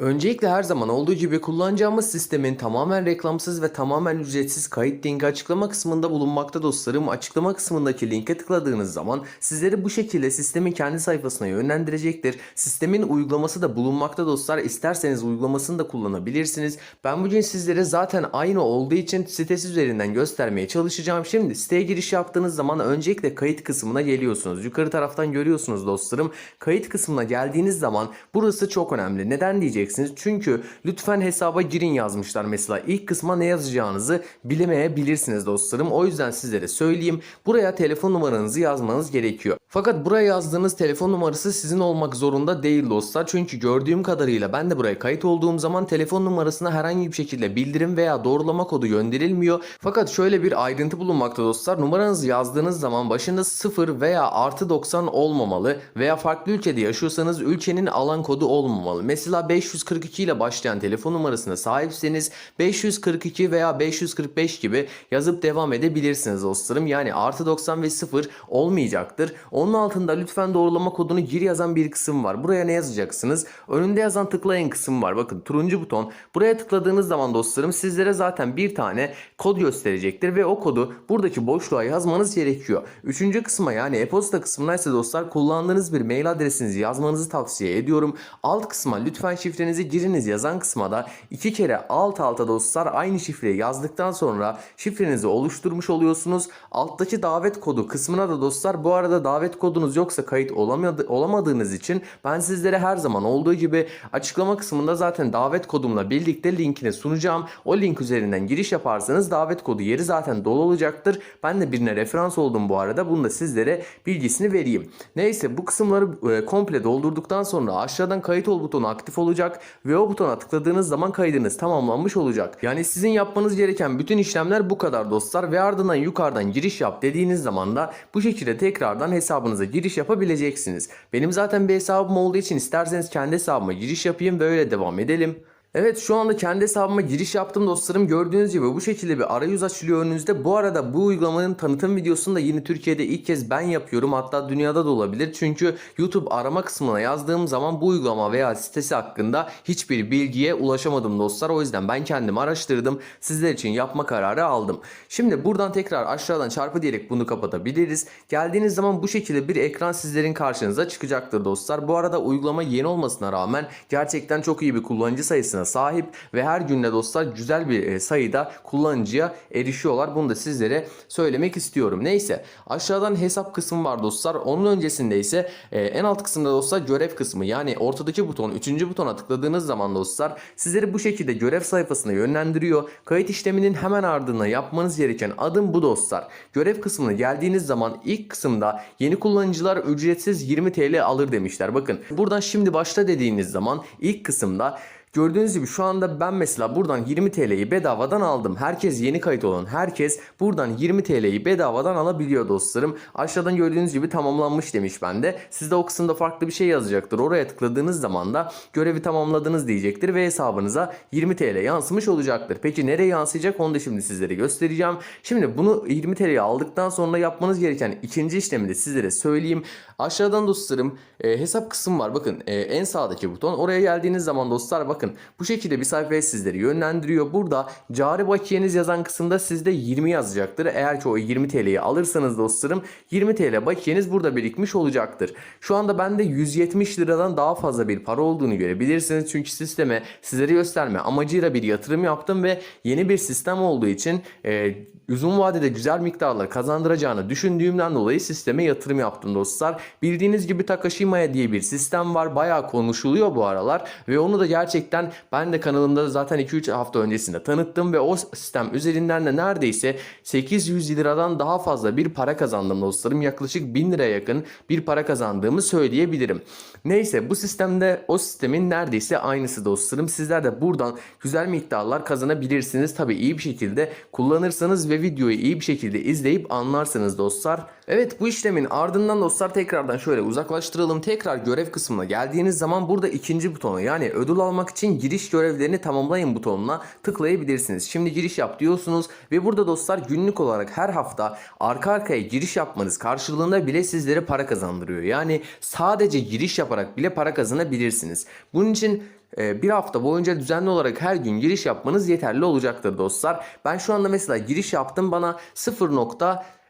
Öncelikle her zaman olduğu gibi kullanacağımız sistemin tamamen reklamsız ve tamamen ücretsiz kayıt linki açıklama kısmında bulunmakta dostlarım. Açıklama kısmındaki linke tıkladığınız zaman sizleri bu şekilde sistemin kendi sayfasına yönlendirecektir. Sistemin uygulaması da bulunmakta dostlar. İsterseniz uygulamasını da kullanabilirsiniz. Ben bugün sizlere zaten aynı olduğu için sitesi üzerinden göstermeye çalışacağım. Şimdi siteye giriş yaptığınız zaman öncelikle kayıt kısmına geliyorsunuz. Yukarı taraftan görüyorsunuz dostlarım. Kayıt kısmına geldiğiniz zaman burası çok önemli. Neden diyeceksiniz? Çünkü lütfen hesaba girin yazmışlar mesela. İlk kısma ne yazacağınızı bilemeyebilirsiniz dostlarım. O yüzden sizlere söyleyeyim. Buraya telefon numaranızı yazmanız gerekiyor. Fakat buraya yazdığınız telefon numarası sizin olmak zorunda değil dostlar. Çünkü gördüğüm kadarıyla ben de buraya kayıt olduğum zaman telefon numarasına herhangi bir şekilde bildirim veya doğrulama kodu gönderilmiyor. Fakat şöyle bir ayrıntı bulunmakta dostlar. Numaranızı yazdığınız zaman başında 0 veya artı 90 olmamalı veya farklı ülkede yaşıyorsanız ülkenin alan kodu olmamalı. Mesela 542 ile başlayan telefon numarasına sahipseniz 542 veya 545 gibi yazıp devam edebilirsiniz dostlarım. Yani artı 90 ve 0 olmayacaktır. Onun altında lütfen doğrulama kodunu gir yazan bir kısım var. Buraya ne yazacaksınız? Önünde yazan tıklayın kısım var. Bakın turuncu buton. Buraya tıkladığınız zaman dostlarım sizlere zaten bir tane kod gösterecektir ve o kodu buradaki boşluğa yazmanız gerekiyor. Üçüncü kısma yani e-posta kısmına ise dostlar kullandığınız bir mail adresinizi yazmanızı tavsiye ediyorum. Alt kısma lütfen şifrenizi giriniz yazan kısma da iki kere alt alta dostlar aynı şifreyi yazdıktan sonra şifrenizi oluşturmuş oluyorsunuz. Alttaki davet kodu kısmına da dostlar bu arada davet kodunuz yoksa kayıt olamadı, olamadığınız için ben sizlere her zaman olduğu gibi açıklama kısmında zaten davet kodumla birlikte linkini sunacağım. O link üzerinden giriş yaparsanız davet kodu yeri zaten dolu olacaktır. Ben de birine referans oldum bu arada. Bunu da sizlere bilgisini vereyim. Neyse bu kısımları e, komple doldurduktan sonra aşağıdan kayıt ol butonu aktif olacak ve o butona tıkladığınız zaman kaydınız tamamlanmış olacak. Yani sizin yapmanız gereken bütün işlemler bu kadar dostlar ve ardından yukarıdan giriş yap dediğiniz zaman da bu şekilde tekrardan hesabınıza giriş yapabileceksiniz. Benim zaten bir hesabım olduğu için isterseniz kendi hesabıma giriş yapayım ve öyle devam edelim. Evet şu anda kendi hesabıma giriş yaptım dostlarım. Gördüğünüz gibi bu şekilde bir arayüz açılıyor önünüzde. Bu arada bu uygulamanın tanıtım videosunu da yine Türkiye'de ilk kez ben yapıyorum. Hatta dünyada da olabilir. Çünkü YouTube arama kısmına yazdığım zaman bu uygulama veya sitesi hakkında hiçbir bilgiye ulaşamadım dostlar. O yüzden ben kendim araştırdım. Sizler için yapma kararı aldım. Şimdi buradan tekrar aşağıdan çarpı diyerek bunu kapatabiliriz. Geldiğiniz zaman bu şekilde bir ekran sizlerin karşınıza çıkacaktır dostlar. Bu arada uygulama yeni olmasına rağmen gerçekten çok iyi bir kullanıcı sayısına sahip ve her günde dostlar güzel bir e, sayıda kullanıcıya erişiyorlar. Bunu da sizlere söylemek istiyorum. Neyse aşağıdan hesap kısmı var dostlar. Onun öncesinde ise e, en alt kısımda dostlar görev kısmı yani ortadaki buton 3. butona tıkladığınız zaman dostlar sizleri bu şekilde görev sayfasına yönlendiriyor. Kayıt işleminin hemen ardından yapmanız gereken adım bu dostlar. Görev kısmına geldiğiniz zaman ilk kısımda yeni kullanıcılar ücretsiz 20 TL alır demişler. Bakın buradan şimdi başla dediğiniz zaman ilk kısımda Gördüğünüz gibi şu anda ben mesela buradan 20 TL'yi bedavadan aldım. Herkes yeni kayıt olan herkes buradan 20 TL'yi bedavadan alabiliyor dostlarım. Aşağıdan gördüğünüz gibi tamamlanmış demiş bende. Sizde o kısımda farklı bir şey yazacaktır. Oraya tıkladığınız zaman da görevi tamamladınız diyecektir ve hesabınıza 20 TL yansımış olacaktır. Peki nereye yansıyacak onu da şimdi sizlere göstereceğim. Şimdi bunu 20 TL'ye aldıktan sonra yapmanız gereken ikinci işlemi de sizlere söyleyeyim. Aşağıdan dostlarım e, hesap kısmı var. Bakın e, en sağdaki buton. Oraya geldiğiniz zaman dostlar bakın bu şekilde bir sayfaya sizleri yönlendiriyor. Burada cari bakiyeniz yazan kısımda sizde 20 yazacaktır. Eğer ki o 20 TL'yi alırsanız dostlarım 20 TL bakiyeniz burada birikmiş olacaktır. Şu anda bende 170 liradan daha fazla bir para olduğunu görebilirsiniz. Çünkü sisteme sizlere gösterme amacıyla bir yatırım yaptım ve yeni bir sistem olduğu için e, uzun vadede güzel miktarlar kazandıracağını düşündüğümden dolayı sisteme yatırım yaptım dostlar. Bildiğiniz gibi Takashimaya diye bir sistem var. Bayağı konuşuluyor bu aralar ve onu da gerçekten ben de kanalımda zaten 2-3 hafta öncesinde tanıttım ve o sistem üzerinden de neredeyse 800 liradan daha fazla bir para kazandım dostlarım. Yaklaşık 1000 lira yakın bir para kazandığımı söyleyebilirim. Neyse bu sistemde o sistemin neredeyse aynısı dostlarım. Sizler de buradan güzel miktarlar kazanabilirsiniz. Tabi iyi bir şekilde kullanırsanız ve videoyu iyi bir şekilde izleyip anlarsınız dostlar. Evet bu işlemin ardından dostlar tekrardan şöyle uzaklaştıralım. Tekrar görev kısmına geldiğiniz zaman burada ikinci butonu yani ödül almak için için giriş görevlerini tamamlayın butonuna tıklayabilirsiniz. Şimdi giriş yap diyorsunuz ve burada dostlar günlük olarak her hafta arka arkaya giriş yapmanız karşılığında bile sizlere para kazandırıyor. Yani sadece giriş yaparak bile para kazanabilirsiniz. Bunun için e, bir hafta boyunca düzenli olarak her gün giriş yapmanız yeterli olacaktır dostlar. Ben şu anda mesela giriş yaptım bana 0.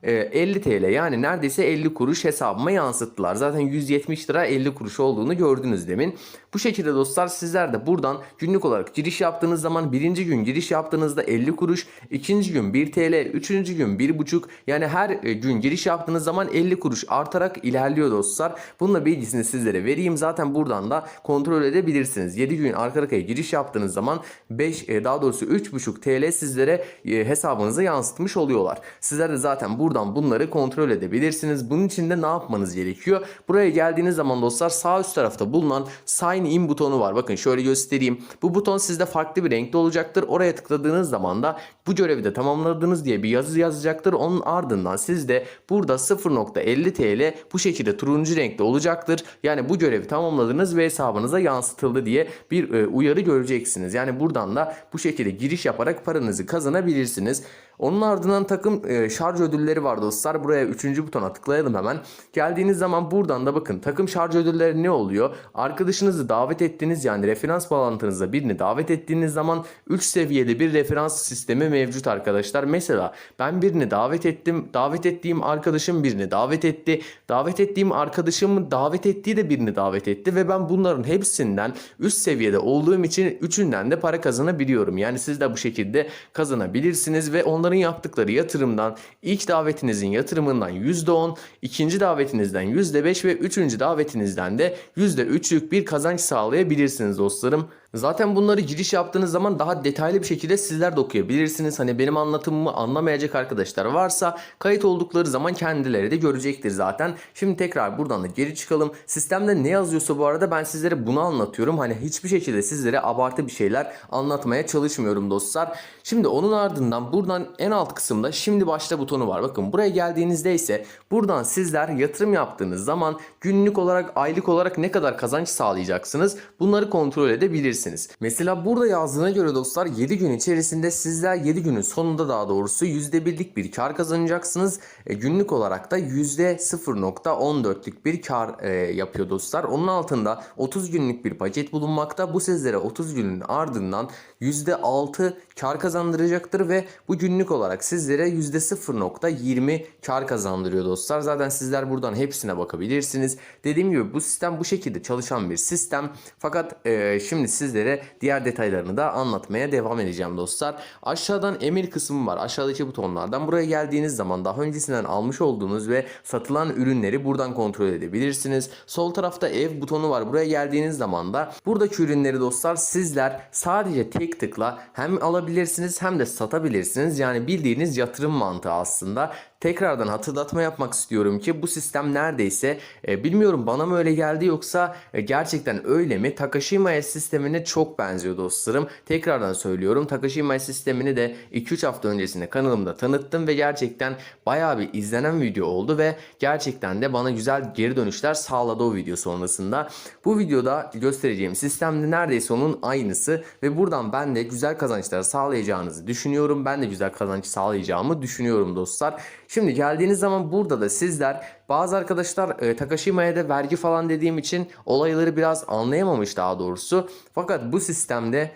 50 TL yani neredeyse 50 kuruş hesabıma yansıttılar. Zaten 170 lira 50 kuruş olduğunu gördünüz demin. Bu şekilde dostlar sizler de buradan günlük olarak giriş yaptığınız zaman birinci gün giriş yaptığınızda 50 kuruş, ikinci gün 1 TL, üçüncü gün 1,5 yani her e, gün giriş yaptığınız zaman 50 kuruş artarak ilerliyor dostlar. Bununla bilgisini sizlere vereyim. Zaten buradan da kontrol edebilirsiniz. 7 gün arka arkaya giriş yaptığınız zaman 5 e, daha doğrusu 3,5 TL sizlere e, hesabınıza yansıtmış oluyorlar. Sizler de zaten buradan bunları kontrol edebilirsiniz. Bunun için de ne yapmanız gerekiyor? Buraya geldiğiniz zaman dostlar sağ üst tarafta bulunan sign in butonu var. Bakın şöyle göstereyim. Bu buton sizde farklı bir renkte olacaktır. Oraya tıkladığınız zaman da bu görevi de tamamladınız diye bir yazı yazacaktır. Onun ardından sizde burada 0.50 TL bu şekilde turuncu renkte olacaktır. Yani bu görevi tamamladınız ve hesabınıza yansıtıldı diye bir e, uyarı göreceksiniz. Yani buradan da bu şekilde giriş yaparak paranızı kazanabilirsiniz. Onun ardından takım e, şarj ödülleri var dostlar. Buraya 3. butona tıklayalım hemen. Geldiğiniz zaman buradan da bakın takım şarj ödülleri ne oluyor? Arkadaşınızı davet ettiğiniz yani referans bağlantınızda birini davet ettiğiniz zaman 3 seviyeli bir referans sistemi mevcut arkadaşlar. Mesela ben birini davet ettim. Davet ettiğim arkadaşım birini davet etti. Davet ettiğim arkadaşımın davet ettiği de birini davet etti ve ben bunların hepsinden üst seviyede olduğum için üçünden de para kazanabiliyorum. Yani siz de bu şekilde kazanabilirsiniz ve onların yaptıkları yatırımdan ilk davetinizin yatırımından %10, ikinci davetinizden %5 ve üçüncü davetinizden de %3'lük bir kazanç sağlayabilirsiniz dostlarım. Zaten bunları giriş yaptığınız zaman daha detaylı bir şekilde sizler de okuyabilirsiniz. Hani benim anlatımımı anlamayacak arkadaşlar varsa kayıt oldukları zaman kendileri de görecektir zaten. Şimdi tekrar buradan da geri çıkalım. Sistemde ne yazıyorsa bu arada ben sizlere bunu anlatıyorum. Hani hiçbir şekilde sizlere abartı bir şeyler anlatmaya çalışmıyorum dostlar. Şimdi onun ardından buradan en alt kısımda şimdi başla butonu var. Bakın buraya geldiğinizde ise buradan sizler yatırım yaptığınız zaman günlük olarak aylık olarak ne kadar kazanç sağlayacaksınız bunları kontrol edebilirsiniz. Mesela burada yazdığına göre dostlar 7 gün içerisinde sizler 7 günün sonunda daha doğrusu %1'lik bir kar kazanacaksınız. E, günlük olarak da %0.14'lük bir kar e, yapıyor dostlar. Onun altında 30 günlük bir paket bulunmakta. Bu sizlere 30 günün ardından %6 kar kazandıracaktır ve bu günlük olarak sizlere %0.20 kar kazandırıyor dostlar. Zaten sizler buradan hepsine bakabilirsiniz. Dediğim gibi bu sistem bu şekilde çalışan bir sistem. Fakat e, şimdi sizlere diğer detaylarını da anlatmaya devam edeceğim dostlar. Aşağıdan emir kısmı var. Aşağıdaki butonlardan buraya geldiğiniz zaman daha öncesinden almış olduğunuz ve satılan ürünleri buradan kontrol edebilirsiniz. Sol tarafta ev butonu var. Buraya geldiğiniz zaman da buradaki ürünleri dostlar sizler sadece tek tıkla hem alabilirsiniz hem de satabilirsiniz. Yani bildiğiniz yatırım mantığı aslında. Tekrardan hatırlatma yapmak istiyorum ki bu sistem neredeyse e, bilmiyorum bana mı öyle geldi yoksa e, gerçekten öyle mi? Takashimaya sistemine çok benziyor dostlarım. Tekrardan söylüyorum Takashimaya sistemini de 2-3 hafta öncesinde kanalımda tanıttım ve gerçekten bayağı bir izlenen video oldu ve gerçekten de bana güzel geri dönüşler sağladı o video sonrasında. Bu videoda göstereceğim sistemde neredeyse onun aynısı ve buradan ben de güzel kazançlar sağlayacağınızı düşünüyorum. Ben de güzel kazanç sağlayacağımı düşünüyorum dostlar. Şimdi geldiğiniz zaman burada da sizler bazı arkadaşlar e, Takashima'ya vergi falan dediğim için olayları biraz anlayamamış daha doğrusu. Fakat bu sistemde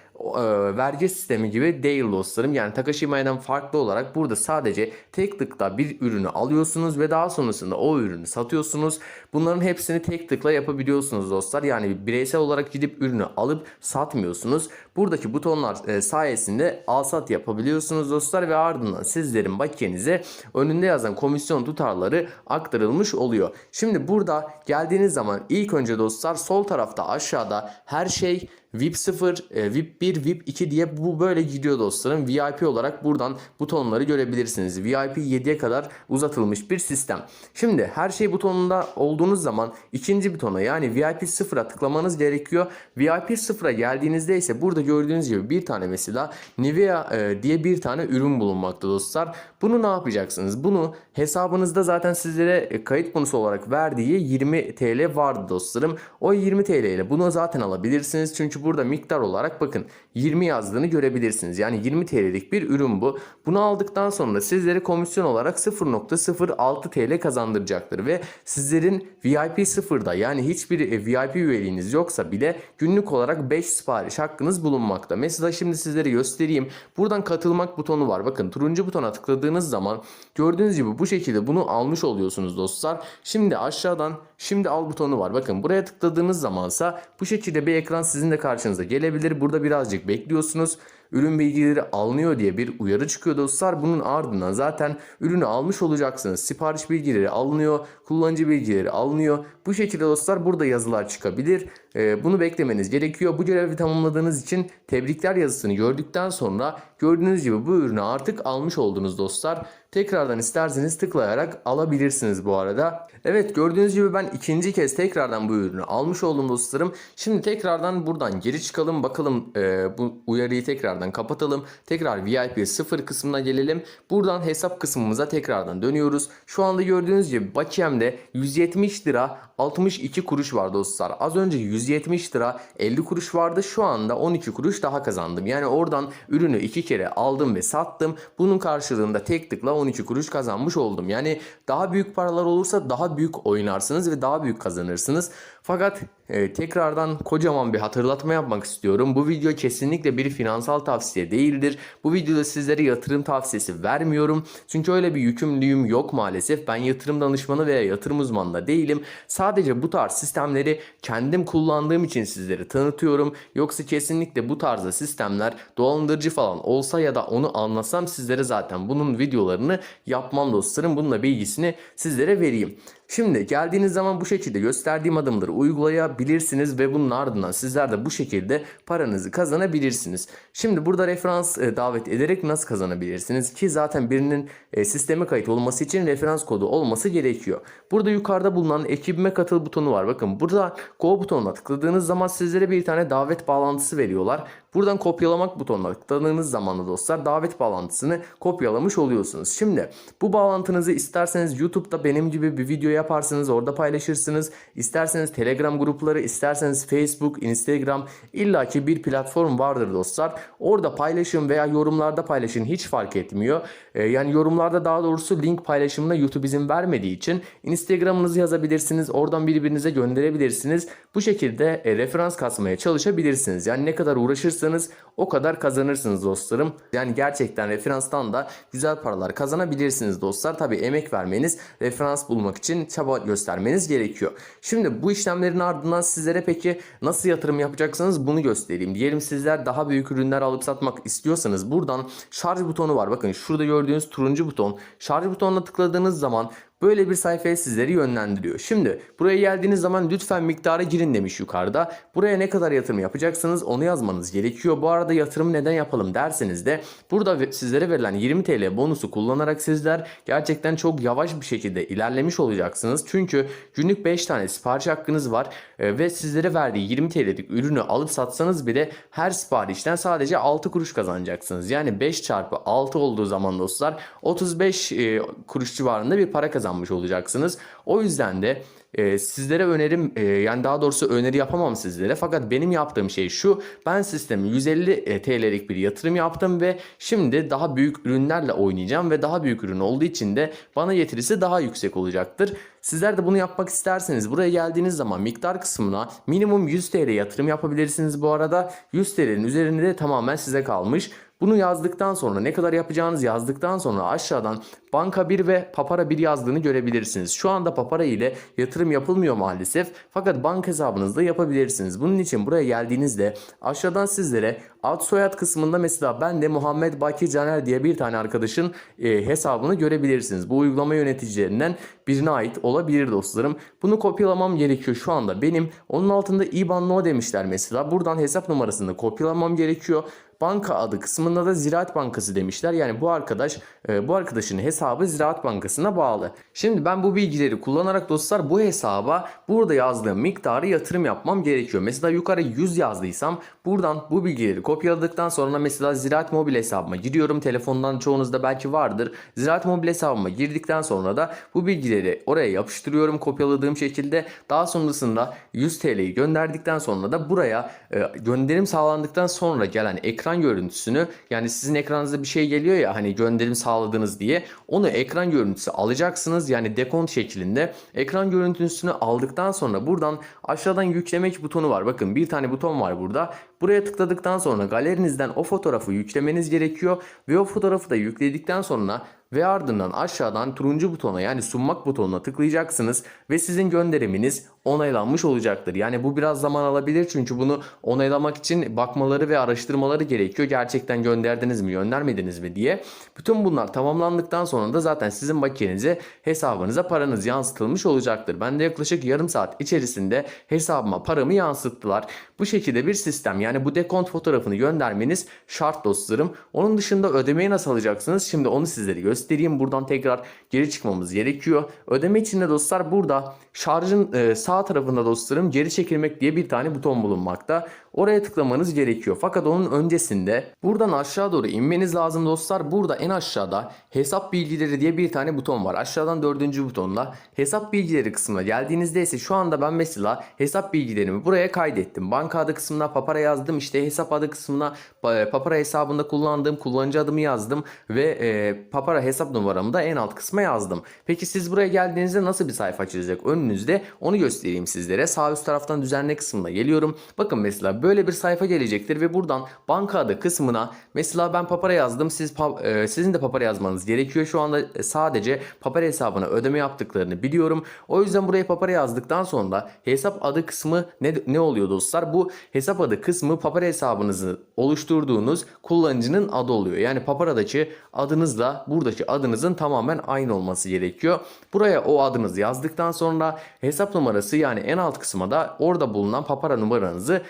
vergi sistemi gibi değil dostlarım. Yani Takashima'dan farklı olarak burada sadece tek tıkla bir ürünü alıyorsunuz ve daha sonrasında o ürünü satıyorsunuz. Bunların hepsini tek tıkla yapabiliyorsunuz dostlar. Yani bireysel olarak gidip ürünü alıp satmıyorsunuz. Buradaki butonlar e, sayesinde al sat yapabiliyorsunuz dostlar ve ardından sizlerin bakiyenize önünde yazan komisyon tutarları aktarılmış oluyor. Şimdi burada geldiğiniz zaman ilk önce dostlar sol tarafta aşağıda her şey VIP 0, e, VIP 1, VIP 2 diye bu böyle gidiyor dostlarım. VIP olarak buradan butonları görebilirsiniz. VIP 7'ye kadar uzatılmış bir sistem. Şimdi her şey butonunda olduğunuz zaman ikinci butona yani VIP 0'a tıklamanız gerekiyor. VIP 0'a geldiğinizde ise burada gördüğünüz gibi bir tane mesela Nivea e, diye bir tane ürün bulunmakta dostlar. Bunu ne yapacaksınız? Bunu hesabınızda zaten sizlere e, kayıt bonusu olarak verdiği 20 TL vardı dostlarım. O 20 TL ile bunu zaten alabilirsiniz. Çünkü burada miktar olarak bakın 20 yazdığını görebilirsiniz. Yani 20 TL'lik bir ürün bu. Bunu aldıktan sonra sizlere komisyon olarak 0.06 TL kazandıracaktır ve sizlerin VIP sıfırda yani hiçbir e, VIP üyeliğiniz yoksa bile günlük olarak 5 sipariş hakkınız bulunmakta. Mesela şimdi sizlere göstereyim. Buradan katılmak butonu var. Bakın turuncu butona tıkladığınız zaman gördüğünüz gibi bu şekilde bunu almış oluyorsunuz dostlar. Şimdi aşağıdan şimdi al butonu var. Bakın buraya tıkladığınız zamansa bu şekilde bir ekran sizin de karşınıza gelebilir. Burada birazcık bekliyorsunuz. Ürün bilgileri alınıyor diye bir uyarı çıkıyor dostlar. Bunun ardından zaten ürünü almış olacaksınız. Sipariş bilgileri alınıyor, kullanıcı bilgileri alınıyor. Bu şekilde dostlar burada yazılar çıkabilir. Ee, bunu beklemeniz gerekiyor. Bu görevi tamamladığınız için tebrikler yazısını gördükten sonra gördüğünüz gibi bu ürünü artık almış oldunuz dostlar. Tekrardan isterseniz tıklayarak alabilirsiniz bu arada. Evet gördüğünüz gibi ben ikinci kez tekrardan bu ürünü almış oldum dostlarım. Şimdi tekrardan buradan geri çıkalım bakalım e, bu uyarıyı tekrardan kapatalım. Tekrar VIP 0 kısmına gelelim. Buradan hesap kısmımıza tekrardan dönüyoruz. Şu anda gördüğünüz gibi bakiyemde 170 lira 62 kuruş var dostlar. Az önce 170 lira 50 kuruş vardı. Şu anda 12 kuruş daha kazandım. Yani oradan ürünü iki kere aldım ve sattım. Bunun karşılığında tek tıkla 12 kuruş kazanmış oldum. Yani daha büyük paralar olursa daha büyük oynarsınız ve daha büyük kazanırsınız. Fakat e, tekrardan kocaman bir hatırlatma yapmak istiyorum. Bu video kesinlikle bir finansal tavsiye değildir. Bu videoda sizlere yatırım tavsiyesi vermiyorum. Çünkü öyle bir yükümlülüğüm yok maalesef. Ben yatırım danışmanı veya yatırım uzmanı da değilim. Sadece bu tarz sistemleri kendim kullandığım için sizlere tanıtıyorum. Yoksa kesinlikle bu tarzda sistemler dolandırıcı falan olsa ya da onu anlasam sizlere zaten bunun videolarını yapmam dostlarım. Bununla bilgisini sizlere vereyim. Şimdi geldiğiniz zaman bu şekilde gösterdiğim adımları uygulayabilirsiniz ve bunun ardından sizler de bu şekilde paranızı kazanabilirsiniz. Şimdi burada referans e, davet ederek nasıl kazanabilirsiniz ki zaten birinin e, sisteme kayıt olması için referans kodu olması gerekiyor. Burada yukarıda bulunan ekibime katıl butonu var. Bakın burada go butonuna tıkladığınız zaman sizlere bir tane davet bağlantısı veriyorlar. Buradan kopyalamak butonuna tıkladığınız zaman da dostlar davet bağlantısını kopyalamış oluyorsunuz. Şimdi bu bağlantınızı isterseniz YouTube'da benim gibi bir video yaparsınız orada paylaşırsınız. İsterseniz Telegram grupları, isterseniz Facebook, Instagram illaki bir platform vardır dostlar. Orada paylaşın veya yorumlarda paylaşın hiç fark etmiyor. Ee, yani yorumlarda daha doğrusu link paylaşımına YouTube izin vermediği için Instagram'ınızı yazabilirsiniz. Oradan birbirinize gönderebilirsiniz. Bu şekilde e, referans kasmaya çalışabilirsiniz. Yani ne kadar uğraşırsanız o kadar kazanırsınız dostlarım. Yani gerçekten referanstan da güzel paralar kazanabilirsiniz dostlar. Tabi emek vermeniz, referans bulmak için çaba göstermeniz gerekiyor. Şimdi bu işlemlerin ardından sizlere peki nasıl yatırım yapacaksınız bunu göstereyim. Diyelim sizler daha büyük ürünler alıp satmak istiyorsanız buradan şarj butonu var. Bakın şurada gördüğünüz turuncu buton. Şarj butonuna tıkladığınız zaman Böyle bir sayfaya sizleri yönlendiriyor. Şimdi buraya geldiğiniz zaman lütfen miktara girin demiş yukarıda. Buraya ne kadar yatırım yapacaksınız onu yazmanız gerekiyor. Bu arada yatırım neden yapalım derseniz de burada sizlere verilen 20 TL bonusu kullanarak sizler gerçekten çok yavaş bir şekilde ilerlemiş olacaksınız. Çünkü günlük 5 tane sipariş hakkınız var e, ve sizlere verdiği 20 TL'lik ürünü alıp satsanız bile her siparişten sadece 6 kuruş kazanacaksınız. Yani 5 çarpı 6 olduğu zaman dostlar 35 e, kuruş civarında bir para kazanmış olacaksınız. O yüzden de e, sizlere önerim e, yani daha doğrusu öneri yapamam sizlere fakat benim yaptığım şey şu ben sistemi 150 e, TL'lik bir yatırım yaptım ve şimdi daha büyük ürünlerle oynayacağım ve daha büyük ürün olduğu için de bana getirisi daha yüksek olacaktır. Sizler de bunu yapmak isterseniz buraya geldiğiniz zaman miktar kısmına minimum 100 TL yatırım yapabilirsiniz bu arada 100 TL'nin üzerinde de tamamen size kalmış. Bunu yazdıktan sonra ne kadar yapacağınız yazdıktan sonra aşağıdan banka 1 ve papara 1 yazdığını görebilirsiniz. Şu anda papara ile yatırım yapılmıyor maalesef fakat banka hesabınızda yapabilirsiniz. Bunun için buraya geldiğinizde aşağıdan sizlere ad soyad kısmında mesela ben de Muhammed Bakir Caner diye bir tane arkadaşın e, hesabını görebilirsiniz. Bu uygulama yöneticilerinden birine ait olabilir dostlarım. Bunu kopyalamam gerekiyor şu anda benim. Onun altında IBAN no demişler mesela. Buradan hesap numarasını kopyalamam gerekiyor. Banka adı kısmında da Ziraat Bankası demişler. Yani bu arkadaş e, bu arkadaşın hesabı Ziraat Bankası'na bağlı. Şimdi ben bu bilgileri kullanarak dostlar bu hesaba burada yazdığım miktarı yatırım yapmam gerekiyor. Mesela yukarı 100 yazdıysam buradan bu bilgileri kopyaladıktan sonra mesela Ziraat Mobil hesabıma giriyorum. Telefondan çoğunuzda belki vardır. Ziraat Mobil hesabıma girdikten sonra da bu bilgileri oraya yapıştırıyorum kopyaladığım şekilde. Daha sonrasında 100 TL'yi gönderdikten sonra da buraya e, gönderim sağlandıktan sonra gelen ekran görüntüsünü yani sizin ekranınızda bir şey geliyor ya hani gönderim sağladınız diye onu ekran görüntüsü alacaksınız. Yani dekont şeklinde ekran görüntüsünü aldıktan sonra buradan aşağıdan yüklemek butonu var. Bakın bir tane buton var burada. Buraya tıkladıktan sonra galerinizden o fotoğrafı yüklemeniz gerekiyor ve o fotoğrafı da yükledikten sonra ve ardından aşağıdan turuncu butona yani sunmak butonuna tıklayacaksınız ve sizin gönderiminiz onaylanmış olacaktır. Yani bu biraz zaman alabilir çünkü bunu onaylamak için bakmaları ve araştırmaları gerekiyor. Gerçekten gönderdiniz mi göndermediniz mi diye. Bütün bunlar tamamlandıktan sonra da zaten sizin bakiyenize hesabınıza paranız yansıtılmış olacaktır. Ben de yaklaşık yarım saat içerisinde hesabıma paramı yansıttılar. Bu şekilde bir sistem yani bu dekont fotoğrafını göndermeniz şart dostlarım. Onun dışında ödemeyi nasıl alacaksınız? Şimdi onu sizlere göstereyim. Buradan tekrar geri çıkmamız gerekiyor. Ödeme için de dostlar burada şarjın e, sağ tarafında dostlarım geri çekilmek diye bir tane buton bulunmakta. Oraya tıklamanız gerekiyor. Fakat onun öncesinde buradan aşağı doğru inmeniz lazım dostlar. Burada en aşağıda hesap bilgileri diye bir tane buton var. Aşağıdan dördüncü butonla hesap bilgileri kısmına geldiğinizde ise şu anda ben mesela hesap bilgilerimi buraya kaydettim. Banka adı kısmına papara yazdım. İşte hesap adı kısmına e, papara hesabında kullandığım kullanıcı adımı yazdım. Ve e, papara hesap numaramı da en alt kısma yazdım. Peki siz buraya geldiğinizde nasıl bir sayfa açılacak önünüzde onu göstereyim sizlere. Sağ üst taraftan düzenle kısmına geliyorum. Bakın mesela böyle bir sayfa gelecektir ve buradan banka adı kısmına mesela ben papara yazdım. Siz pa- e, sizin de papara yazmanız gerekiyor. Şu anda e, sadece papara hesabına ödeme yaptıklarını biliyorum. O yüzden buraya papara yazdıktan sonra hesap adı kısmı ne ne oluyor dostlar? Bu hesap adı kısmı papara hesabınızı oluşturduğunuz kullanıcının adı oluyor. Yani paparadaki adınızla buradaki adınızın tamamen aynı olması gerekiyor. Buraya o adınızı yazdıktan sonra hesap numarası yani en alt kısma da orada bulunan papara numaranızı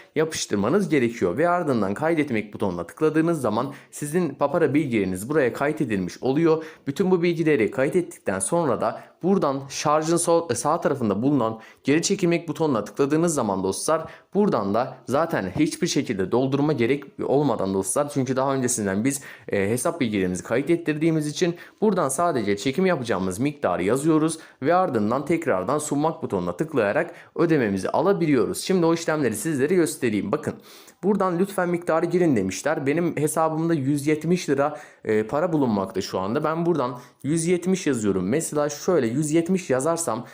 yapıştırmanız gerekiyor. Ve ardından kaydetmek butonuna tıkladığınız zaman sizin papara bilgileriniz buraya kaydedilmiş oluyor. Bütün bu bilgileri kaydettikten sonra da buradan şarjın sol, sağ tarafında bulunan geri çekilmek butonuna tıkladığınız zaman dostlar buradan da zaten hiçbir şekilde doldurma gerek olmadan dostlar çünkü daha öncesinden biz e, hesap bilgilerimizi kaydettirdiğimiz için buradan sadece çekim yapacağımız miktarı yazıyoruz ve ardından tekrardan sunmak butonuna tıklayarak ödememizi alabiliyoruz. Şimdi o işlemleri sizlere göstereyim. Bakın buradan lütfen miktarı girin demişler. Benim hesabımda 170 lira e, para bulunmakta şu anda. Ben buradan 170 yazıyorum. Mesela şöyle 170 yazarsam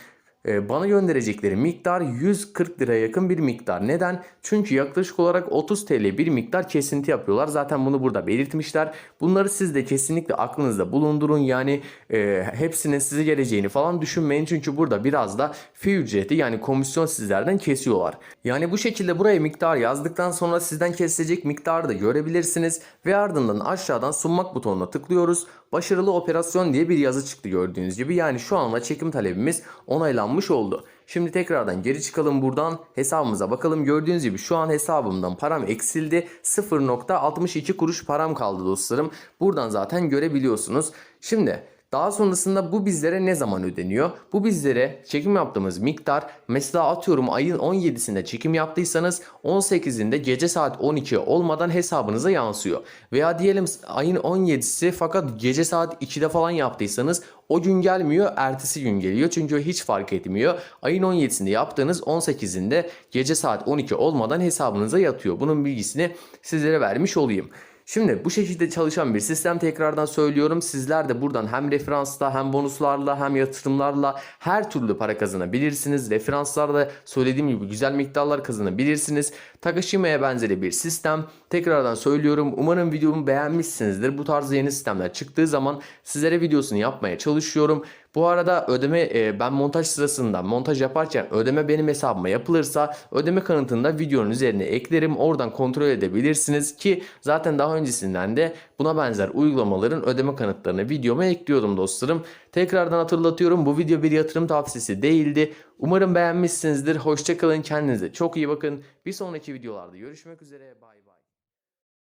e, bana gönderecekleri miktar 140 liraya yakın bir miktar. Neden? Çünkü yaklaşık olarak 30 TL bir miktar kesinti yapıyorlar. Zaten bunu burada belirtmişler. Bunları siz de kesinlikle aklınızda bulundurun. Yani e, hepsinin size geleceğini falan düşünmeyin. Çünkü burada biraz da fi ücreti yani komisyon sizlerden kesiyorlar. Yani bu şekilde buraya miktar yazdıktan sonra sizden kesilecek miktarı da görebilirsiniz. Ve ardından aşağıdan sunmak butonuna tıklıyoruz. Başarılı operasyon diye bir yazı çıktı gördüğünüz gibi. Yani şu anda çekim talebimiz onaylanmış oldu. Şimdi tekrardan geri çıkalım buradan hesabımıza bakalım. Gördüğünüz gibi şu an hesabımdan param eksildi. 0.62 kuruş param kaldı dostlarım. Buradan zaten görebiliyorsunuz. Şimdi daha sonrasında bu bizlere ne zaman ödeniyor? Bu bizlere çekim yaptığımız miktar mesela atıyorum ayın 17'sinde çekim yaptıysanız 18'inde gece saat 12 olmadan hesabınıza yansıyor. Veya diyelim ayın 17'si fakat gece saat 2'de falan yaptıysanız o gün gelmiyor ertesi gün geliyor çünkü hiç fark etmiyor. Ayın 17'sinde yaptığınız 18'inde gece saat 12 olmadan hesabınıza yatıyor. Bunun bilgisini sizlere vermiş olayım. Şimdi bu şekilde çalışan bir sistem tekrardan söylüyorum. Sizler de buradan hem referansla hem bonuslarla hem yatırımlarla her türlü para kazanabilirsiniz. Referanslarla söylediğim gibi güzel miktarlar kazanabilirsiniz. Takashima'ya benzeri bir sistem. Tekrardan söylüyorum. Umarım videomu beğenmişsinizdir. Bu tarz yeni sistemler çıktığı zaman sizlere videosunu yapmaya çalışıyorum. Bu arada ödeme e, ben montaj sırasında montaj yaparken ödeme benim hesabıma yapılırsa ödeme kanıtını da videonun üzerine eklerim. Oradan kontrol edebilirsiniz ki zaten daha öncesinden de buna benzer uygulamaların ödeme kanıtlarını videoma ekliyordum dostlarım. Tekrardan hatırlatıyorum bu video bir yatırım tavsiyesi değildi. Umarım beğenmişsinizdir. Hoşçakalın kendinize çok iyi bakın. Bir sonraki videolarda görüşmek üzere. Bay.